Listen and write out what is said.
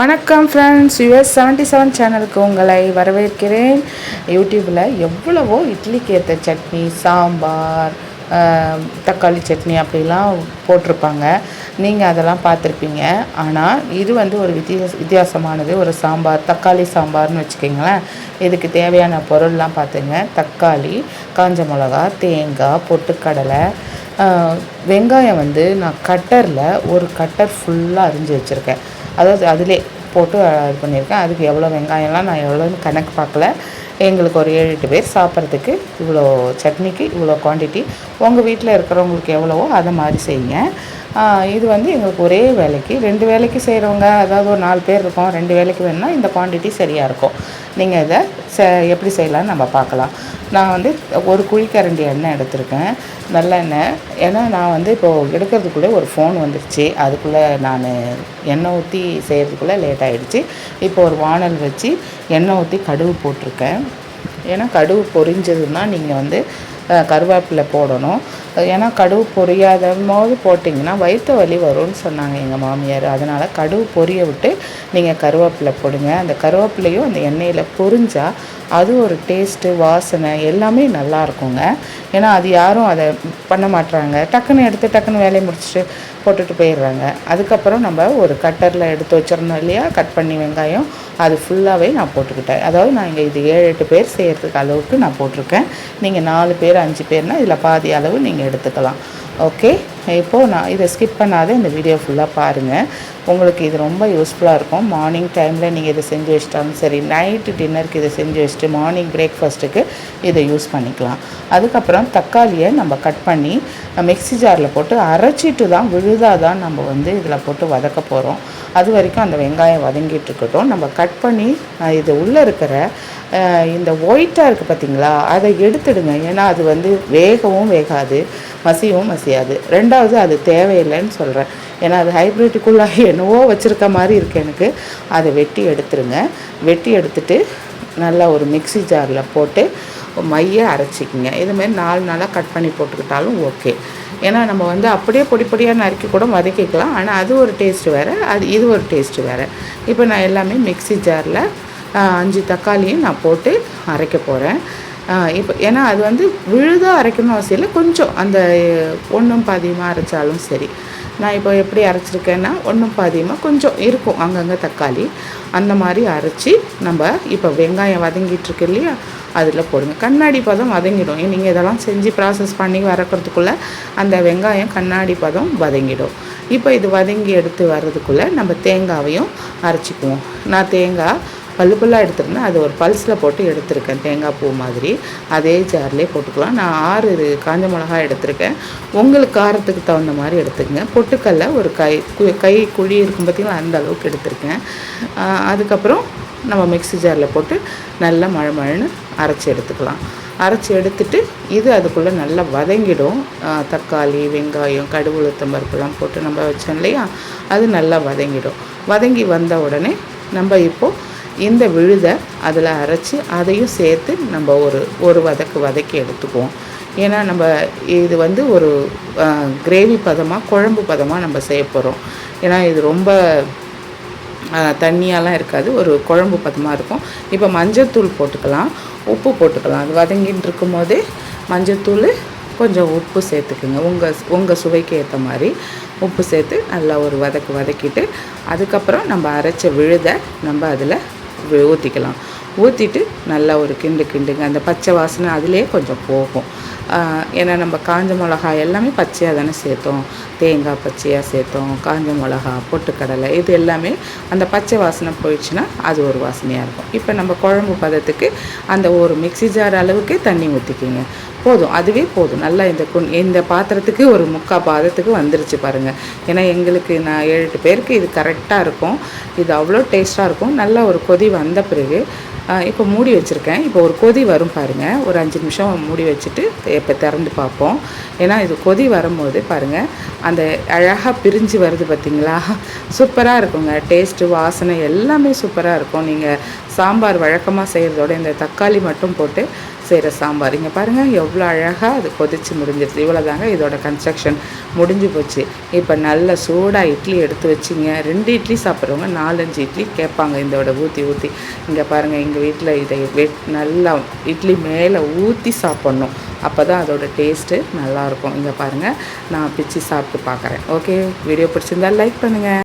வணக்கம் friends US seventy seven சேனலுக்கு உங்களை வரவேற்கிறேன். யூடியூப்பில் எவ்வளவோ இட்லிக்கு ஏற்ற சட்னி சாம்பார் தக்காளி சட்னி அப்படிலாம் போட்டிருப்பாங்க. நீங்கள் அதெல்லாம் பார்த்துருப்பீங்க. ஆனால் இது வந்து ஒரு வித்தியாச வித்தியாசமானது. ஒரு சாம்பார் தக்காளி சாம்பார்னு வச்சுக்கிங்களேன். இதுக்கு தேவையான பொருள்லாம் பார்த்துங்க. தக்காளி காஞ்ச மிளகா தேங்காய் பொட்டுக்கடலை. வெங்காயம் வந்து நான் கட்டரில் ஒரு கட்டர் ஃபுல்லாக அரிஞ்சு வச்சுருக்கேன். அதாவது அதிலே போட்டு இது பண்ணியிருக்கேன். அதுக்கு எவ்வளோ வெங்காயம்லாம் நான் எவ்வளோன்னு கணக்கு பார்க்கல. எங்களுக்கு ஒரு ஏழு எட்டு பேர் சாப்பிட்றதுக்கு இவ்வளோ சட்னிக்கு இவ்வளோ குவான்டிட்டி உங்கள் வீட்டில் இருக்கிறவங்களுக்கு எவ்வளவோ அதை மாதிரி செய்யுங்க. இது வந்து எங்களுக்கு ஒரே வேலைக்கு. ரெண்டு வேலைக்கு செய்கிறவங்க அதாவது ஒரு நாலு பேர் இருக்கோம் ரெண்டு வேலைக்கு வேணும்னா இந்த குவான்டிட்டி சரியாக இருக்கும். நீங்கள் இதை செ எப்படி செய்யலாம்னு நம்ம பார்க்கலாம். நான் வந்து ஒரு குழிக்கரண்டி எண்ணெய் எடுத்திருக்கேன். நல்லெண்ணெய் ஏன்னா நான் வந்து இப்போது எடுக்கிறதுக்குள்ளே ஒரு ஃபோன் வந்துருச்சு. அதுக்குள்ளே நான் எண்ணெய் ஊற்றி செய்கிறதுக்குள்ளே லேட் ஆகிடுச்சு இப்போ ஒரு வானல் வச்சு எண்ணெய் ஊற்றி கடுகு போட்டிருக்கேன். ஏன்னா கடுகு பொரிஞ்சதுன்னா நீங்கள் வந்து கருவேப்பிலை போடணும். ஏன்னா கடுகு பொரியாத போது போட்டிங்கன்னா வயிற்று வலி வரும்னு சொன்னாங்க எங்கள் மாமியார். அதனால் கடுகு பொரிய விட்டு நீங்கள் கருவேப்பிலை போடுங்க. அந்த கருவேப்பிலையும் அந்த எண்ணெயில் பொரிஞ்சால் அது ஒரு டேஸ்ட்டு வாசனை எல்லாமே நல்லா இருக்குங்க. ஏன்னா அது யாரும் அதை பண்ண மாட்டுறாங்க டக்குன்னு எடுத்து டக்குன்னு வேலையை முடிச்சுட்டு போட்டுட்டு போயிடுறாங்க. அதுக்கப்புறம் நம்ம ஒரு கட்டரில் எடுத்து வச்சிருந்தோம் இல்லையா? கட் பண்ணி வெங்காயம். அது ஃபுல்லாகவே நான் போட்டுக்கிட்டேன். அதாவது நான் இங்கே இது ஏழு எட்டு பேர் செய்கிறதுக்கு அளவுக்கு நான் போட்டிருக்கேன். நீங்கள் நாலு பேர் அஞ்சு பேர்னால் இதில் பாதி அளவு நீங்கள் எடுத்துக்கலாம். ஓகே இப்போது நான் இதை ஸ்கிப் பண்ணாத இந்த வீடியோ ஃபுல்லாக பாருங்கள் உங்களுக்கு இது ரொம்ப யூஸ்ஃபுல்லாக இருக்கும். மார்னிங் டைமில் நீங்கள் இதை செஞ்சு வச்சிட்டாலும் சரி நைட்டு டின்னருக்கு இதை செஞ்சு வச்சுட்டு மார்னிங் பிரேக்ஃபாஸ்ட்டுக்கு இதை யூஸ் பண்ணிக்கலாம். அதுக்கப்புறம் தக்காளியை நம்ம கட் பண்ணி மிக்ஸி ஜாரில் போட்டு அரைச்சிட்டு தான் விழுதாக தான் நம்ம வந்து இதில் போட்டு வதக்க போகிறோம் அது வரைக்கும் அந்த வெங்காயம் வதங்கிட்டு இருக்கட்டும். நம்ம கட் பண்ணி இது உள்ளே இருக்கிற இந்த ஒயிட்டாக இருக்குது பார்த்தீங்களா அதை எடுத்துடுங்க. ஏன்னா அது வந்து வேகவும் வேகாது. மசியவும் மசியாது. ரெண்டாவது அது தேவையில்லைன்னு சொல்கிறேன் ஏன்னா அது ஹைப்ரிட்டுக்குள்ளாக என்னவோ வச்சுருக்க மாதிரி இருக்குது எனக்கு. அதை வெட்டி எடுத்துருங்க. வெட்டி எடுத்துட்டு நல்லா ஒரு மிக்ஸி ஜாரில் போட்டு மைய அரைச்சிக்கிங்க. இதுமாரி நாலு நாளாக கட் பண்ணி போட்டுக்கிட்டாலும் ஓகே ஏன்னா நம்ம வந்து அப்படியே பொடி பொடியாக நறுக்கி கூட வதக்கிக்கலாம். ஆனால் அது ஒரு டேஸ்ட்டு வேறு அது இது ஒரு டேஸ்ட்டு வேறு. இப்போ நான் எல்லாமே மிக்ஸி ஜாரில் அஞ்சு தக்காளியும் நான் போட்டு அரைக்க போகிறேன் இப்போ ஏன்னா அது வந்து விழுதாக அரைக்கணும் அவசியம் இல்லை. கொஞ்சம் அந்த ஒன்றும் பாதியமாக அரைச்சாலும் சரி. நான் இப்போ எப்படி அரைச்சிருக்கேன்னா ஒன்றும் பாதியமாக கொஞ்சம் இருக்கும். அங்கங்கே தக்காளி அந்த மாதிரி அரைச்சி நம்ம இப்போ வெங்காயம் வதங்கிட்டுருக்கு இல்லையா அதில் போடுங்க. கண்ணாடி பதம் வதங்கிடும். நீங்கள் இதெல்லாம் செஞ்சு ப்ராசஸ் பண்ணி வறக்கிறதுக்குள்ளே அந்த வெங்காயம் கண்ணாடி பதம் வதங்கிடும். இப்போ இது வதங்கி எடுத்து வர்றதுக்குள்ளே நம்ம தேங்காவையும் அரைச்சிக்குவோம். நான் தேங்காய் பல்லு பல்லாக அது ஒரு பல்ஸில் போட்டு எடுத்திருக்கேன். தேங்காய் பூ மாதிரி. அதே ஜார்லேயே போட்டுக்கலாம். நான் ஆறு இது காஞ்ச மிளகாய் எடுத்திருக்கேன். உங்களுக்கு காரத்துக்கு தகுந்த மாதிரி எடுத்துக்கங்க. பொட்டுக்கல்ல ஒரு கை கை குழி இருக்கும் பார்த்தீங்களா அந்த அளவுக்கு எடுத்திருக்கேன். அதுக்கப்புறம் நம்ம மிக்ஸி ஜாரில் போட்டு நல்லா மழை மழைன்னு அரைச்சி எடுத்துக்கலாம். அரைச்சி எடுத்துட்டு இது அதுக்குள்ளே நல்லா வதங்கிடும். தக்காளி வெங்காயம் கடுகு உளுத்தம் பருப்புலாம் போட்டு நம்ம வச்சோம் இல்லையா? அது நல்லா வதங்கிடும். வதங்கி வந்த உடனே நம்ம இப்போது இந்த விழுதை அதில் அரைச்சி அதையும் சேர்த்து நம்ம ஒரு ஒரு வதக்கு வதக்கி எடுத்துக்குவோம். ஏன்னா நம்ம இது வந்து ஒரு கிரேவி பதமாக குழம்பு பதமாக நம்ம செய்ய போகிறோம் ஏன்னா இது ரொம்ப தண்ணியாலாம் இருக்காது. ஒரு குழம்பு பதமாக இருக்கும். இப்போ மஞ்சத்தூள் போட்டுக்கலாம். உப்பு போட்டுக்கலாம். அது வதங்கிட்டு இருக்கும்போதே மஞ்சள்தூள் கொஞ்சம் உப்பு சேர்த்துக்குங்க. உங்கள் உங்கள் சுவைக்கு ஏற்ற மாதிரி உப்பு சேர்த்து நல்லா ஒரு வதக்கு வதக்கிட்டு அதுக்கப்புறம் நம்ம அரைச்ச விழுதை நம்ம அதில் ஊற்றிக்கலாம் ஊற்றிட்டு நல்லா ஒரு கிண்டு கிண்டுங்க. அந்த பச்சை வாசனை அதிலே கொஞ்சம் போகும். ஏன்னா நம்ம காஞ்ச மிளகா எல்லாமே பச்சையாக தானே சேர்த்தோம். தேங்காய் பச்சையாக சேர்த்தோம். காஞ்ச மிளகா பொட்டுக்கடலை இது எல்லாமே அந்த பச்சை வாசனை போயிடுச்சுன்னா அது ஒரு வாசனையாக இருக்கும். இப்போ நம்ம குழம்பு பதத்துக்கு அந்த ஒரு மிக்ஸி ஜார் அளவுக்கு தண்ணி ஊற்றிக்கிங்க போதும். அதுவே போதும். நல்லா இந்த குன் இந்த பாத்திரத்துக்கு ஒரு முக்கால் பாதத்துக்கு வந்துருச்சு பாருங்கள் ஏன்னா எங்களுக்கு நான் ஏழு எட்டு பேருக்கு இது கரெக்டாக இருக்கும். இது அவ்வளோ டேஸ்ட்டாக இருக்கும். நல்லா ஒரு கொதி வந்த பிறகு இப்போ மூடி வச்சுருக்கேன். இப்போ ஒரு கொதி வரும் பாருங்கள் ஒரு அஞ்சு நிமிஷம் மூடி வச்சுட்டு இப்போ திறந்து பார்ப்போம். ஏன்னா இது கொதி வரும்போது பாருங்கள் அந்த அழகாக பிரிஞ்சு வருது பார்த்தீங்களா சூப்பராக இருக்குங்க. டேஸ்ட்டு வாசனை எல்லாமே சூப்பராக இருக்கும். நீங்கள் சாம்பார் வழக்கமாக செய்கிறதோட இந்த தக்காளி மட்டும் போட்டு செய்கிற சாம்பார். இங்கே பாருங்கள் எவ்வளோ அழகாக அது கொதித்து முடிஞ்சிருச்சு. இவ்வளோ தாங்க இதோட கன்ஸ்ட்ரக்ஷன் முடிஞ்சு போச்சு. இப்போ நல்ல சூடாக இட்லி எடுத்து வச்சிங்க. ரெண்டு இட்லி சாப்பிட்றவங்க நாலஞ்சு இட்லி கேட்பாங்க இதோட ஊற்றி ஊற்றி இங்கே பாருங்கள் எங்கள் வீட்டில் இதை வெட் நல்லா இட்லி மேலே ஊற்றி சாப்பிட்ணும். அப்போ தான் அதோட டேஸ்ட்டு நல்லாயிருக்கும் இங்கே பாருங்கள் நான் பிச்சு சாப்பிட்டு பார்க்குறேன். ஓகே வீடியோ பிடிச்சிருந்தா லைக் பண்ணுங்கள்